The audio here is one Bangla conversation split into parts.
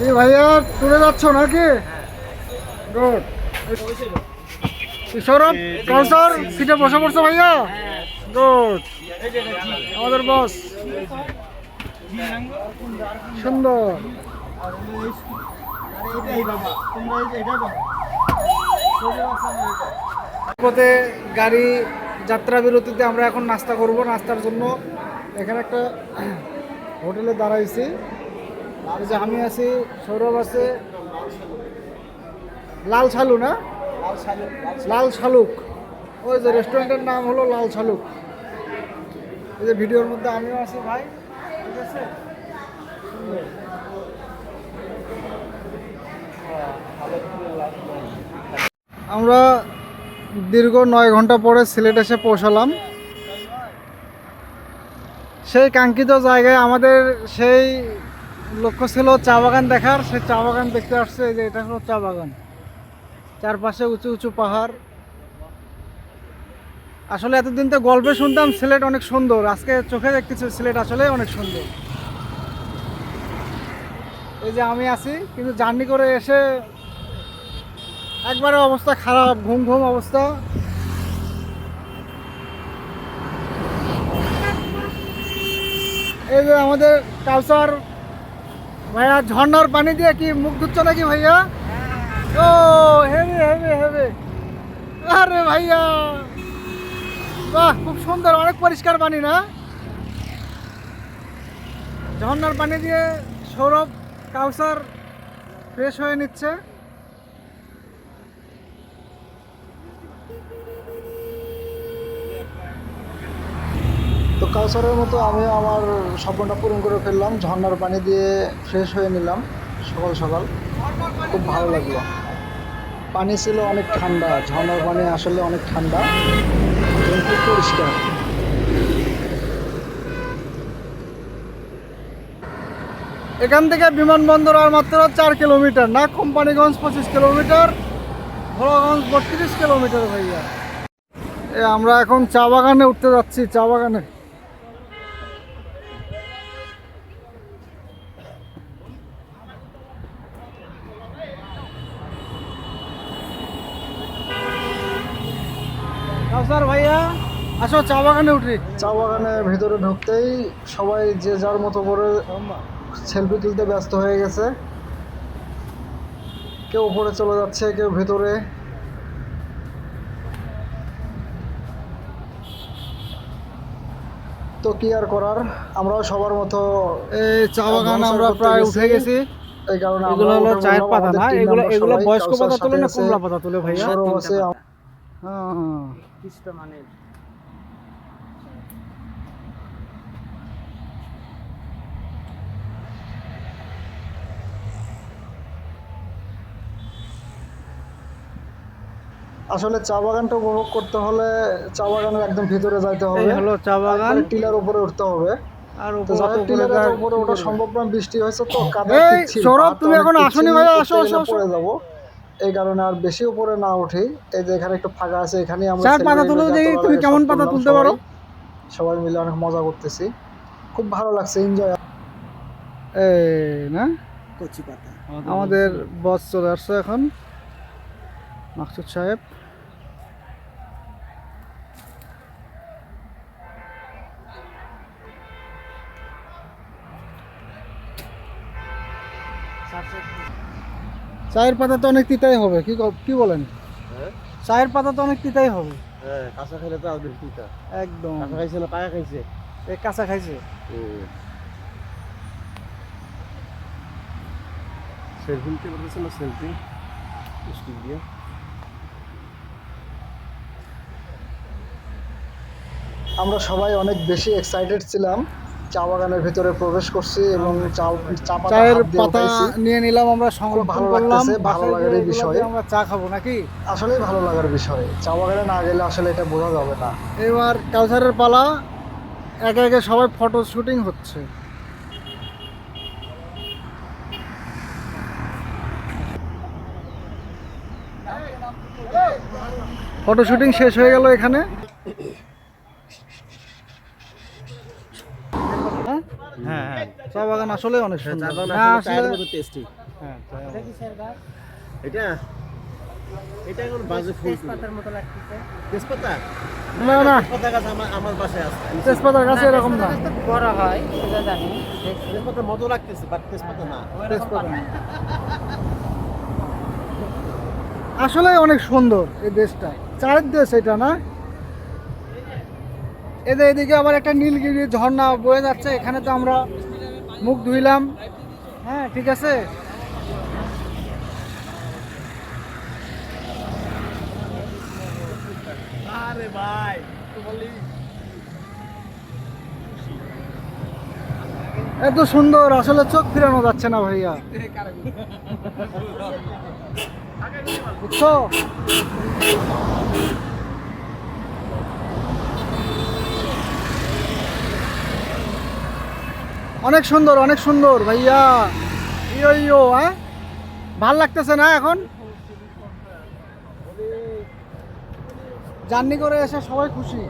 কি ভাইয়া টুরে যাচ্ছ নাকি? গুড সৌরভ কাউসার, সিটে বসে পড়ছো ভাইয়া? গুড আমাদের বস সুন্দর। পথে গাড়ি যাত্রা বিরতিতে আমরা এখন নাস্তা করব। নাস্তার জন্য এখানে একটা হোটেলে দাঁড়াইছি। যে আমি আছি সৌরভ আছে লাল শালু না? লাল শালুক ওই যে রেস্টুরেন্টের নাম হলো লাল শালুক এই যে ভিডিওর মধ্যে আমিও আছি ভাই। ঠিক আছে? আমরা দীর্ঘ নয় ঘণ্টা পরে সিলেট এসে পৌঁছালাম। সেই কাঙ্ক্ষিত জায়গায় আমাদের সেই লক্ষ্য ছিল চা বাগান দেখার, সেই চা বাগান দেখতে আসছে যে এটা হলো চা বাগান। চারপাশে উঁচু উঁচু পাহাড়। আসলে এতদিন তো গল্পে শুনতাম, সিলেট অনেক সুন্দর। আজকে চোখে দেখতেছি সিলেট আসলে অনেক সুন্দর। এই যে আমি আছি, কিন্তু জার্নি করে এসে একবারে অবস্থা খারাপ, ঘুম ঘুম অবস্থা। এই যে আমাদের কালচার ভাইয়া, ঝর্ণার পানি দিয়ে কি মুখ ধুচ্ছ নাকি ভাইয়া? ও হেভি হেভি হেভি আরে ভাইয়া। বাহ, খুব সুন্দর, অনেক পরিষ্কার পানি না? ঝর্ণার পানি দিয়ে সৌরভ কাউসার ফ্রেশ হয়ে নিচ্ছে। কাউসারের মতো আমি আমার স্বপ্নটা পূরণ করে ফেললাম ঝর্নার পানি দিয়ে ফ্রেশ হয়ে নিলাম সকাল সকাল। খুব ভালো লাগল। পানি ছিল অনেক ঠান্ডা, ঝর্ণার পানি আসলে অনেক ঠান্ডা। খুব পরিষ্কার। এখান থেকে বিমানবন্দর আর মাত্র চার কিলোমিটার, না কোম্পানিগঞ্জ পঁচিশ কিলোমিটার, ভোলাগঞ্জ বত্রিশ কিলোমিটার ভাইয়া। এ, আমরা এখন চা বাগানে উঠতে যাচ্ছি, চা বাগানে। স্যার ভাইয়া আসো চা বাগানে উঠি। চা বাগানে ভেতরে ঢুকতেই সবাই যে যার মতো করে সেলফি তুলতে ব্যস্ত হয়ে গেছে। কেউ উপরে চলে যাচ্ছে কেউ ভেতরে। তো কি আর করার? আমরাও সবার মতো এই চা বাগান আমরা প্রায়। উঠে গেছি। এই কারণে এগুলো হলো চায়ের পাতা না? এগুলো এগুলো বয়স্ক পাতা তোলে না আছে, পাতা তোলে ভাইয়া? হ্যাঁ। আসলে চা বাগানটা উপভোগ করতে হলে চা বাগানের একদম ভিতরে যাইতে হবে। হলো চা বাগান। টিলার উপরে উঠতে হবে। আর টিলার উপরে ওঠা সম্ভব না বৃষ্টি হয়েছে তো কাদা তুমি এখন আসোনি আসো, আসো, আসো। পড়ে যাব। এই কারণে আর বেশি উপরে না উঠি এই যে এখানে একটু ফাঁকা আছে এখানে আমরা চার পাতা তুলো দেখি, তুমি কেমন পাতা তুলতে সবাই। পারো? সবাই মিলে অনেক মজা করতেছি খুব ভালো লাগছে এনজয় এই না কচি পাতা আমাদের বস চলে আসছে এখন মাকসুদ সাহেব চায়ের পাতা তো অনেক তিতাই হবে কি ক- বলেন? চায়ের পাতা তো অনেক তিতাই হবে। হ্যাঁ কাঁচা খাইলে তো আদর পিতা একদম। কাঁচা খাইছে না পাকা খাইছে? এই কাঁচা খাইছে। সেলফি নিতে পারতেছে না সেলফি? স্টিক দিয়ে। আমরা সবাই অনেক বেশি এক্সাইটেড ছিলাম। চা বাগানের ভিতরে প্রবেশ করছি এবং চা চা চায়ের পাতা নিয়ে নিলাম আমরা সংরক্ষণ ভালো লাগতেছে, ভালো লাগার এই বিষয়। আমরা চা খাব নাকি? আসলেই ভালো লাগার বিষয়। চা বাগানে না গেলে আসলে এটা বোঝা যাবে না। এবার কাউসারের পালা একে একে সবাই ফটো শুটিং হচ্ছে। ফটো শুটিং শেষ হয়ে গেল এখানে। হ্যাঁ? হ্যাঁ। হ্যাঁ চা বাগান আসলে অনেক সুন্দর। চা বাগান আসলে মতো টেস্টি হ্যাঁ। এটা এটা? এখন বাজে ফুল তেজপাতার মতো লাগতেছে। তেজপাতা? না না। তেজপাতা গাছ আমার আমার বাসায় আছে। তেজপাতার গাছে এরকম না। বড় হয় সেটা জানি। তেজপাতার মতো লাগতেছে বাট তেজপাতা না। তেজপাতা না। আসলে অনেক সুন্দর এই দেশটা চায়ের দেশ এটা না? এদের এদিকে আবার একটা নীলগিরি ঝর্ণা বয়ে যাচ্ছে এখানে তো আমরা মুখ ধুইলাম। হ্যাঁ ঠিক আছে? আরে ভাই এত সুন্দর আসলে চোখ ফিরানো যাচ্ছে না ভাইয়া। বুঝছ? অনেক সুন্দর অনেক সুন্দর, ভাইয়া। ইয়ো ইয়ো হ্যাঁ? ভালো লাগতেছে না এখন? জার্নি করে এসে সবাই খুশি।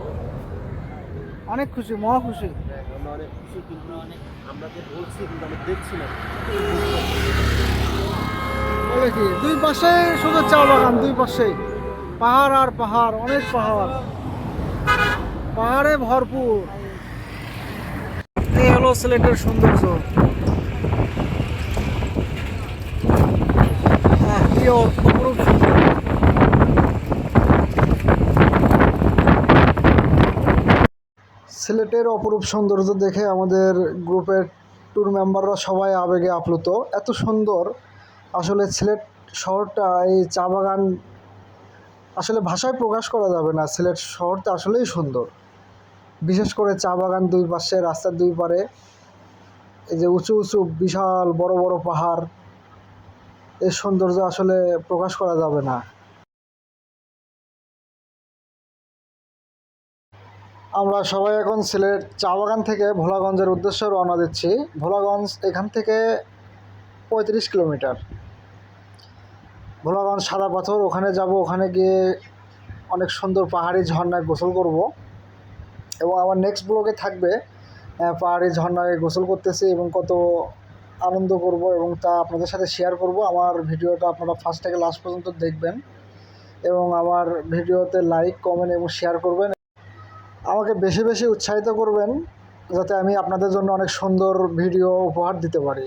অনেক খুশি, মহা খুশি। আমরা দুই পাশে শুধু চা বাগান দুই পাশে পাহাড় আর পাহাড়, অনেক পাহাড়। পাহাড়ে ভরপুর। এই হলো সিলেটের সৌন্দর্য। কি অপরূপ সিলেটের অপরূপ সৌন্দর্য দেখে আমাদের গ্রুপের ট্যুর মেম্বাররা সবাই আবেগে আপ্লুত। এত সুন্দর। আসলে সিলেট শহরটা, এই চা বাগান আসলে ভাষায় প্রকাশ করা যাবে না। সিলেট শহরটা আসলেই সুন্দর। বিশেষ করে চা বাগান দুই পাশে, রাস্তার দুই পারে, এই যে উঁচু উঁচু বিশাল বড় বড় পাহাড়, এর সৌন্দর্য আসলে প্রকাশ করা যাবে না। আমরা সবাই এখন সিলেট চা বাগান থেকে ভোলাগঞ্জের উদ্দেশ্যে রওনা দিচ্ছি। ভোলাগঞ্জ এখান থেকে পঁয়ত্রিশ কিলোমিটার। ভোলাগঞ্জ সাদা পাথর, ওখানে যাব, ওখানে গিয়ে অনেক সুন্দর পাহাড়ি ঝর্ণায় গোসল করব। এবং আমার নেক্সট ব্লগে থাকবে পাহাড়ে ঝর্ণায় গোসল করতেছি এবং কত আনন্দ করব এবং তা আপনাদের সাথে শেয়ার করব। আমার ভিডিওটা আপনারা ফার্স্ট থেকে লাস্ট পর্যন্ত দেখবেন এবং আমার ভিডিওতে লাইক কমেন্ট এবং শেয়ার করবেন। আমাকে বেশি বেশি উৎসাহিত করবেন যাতে আমি আপনাদের জন্য অনেক সুন্দর ভিডিও উপহার দিতে পারি।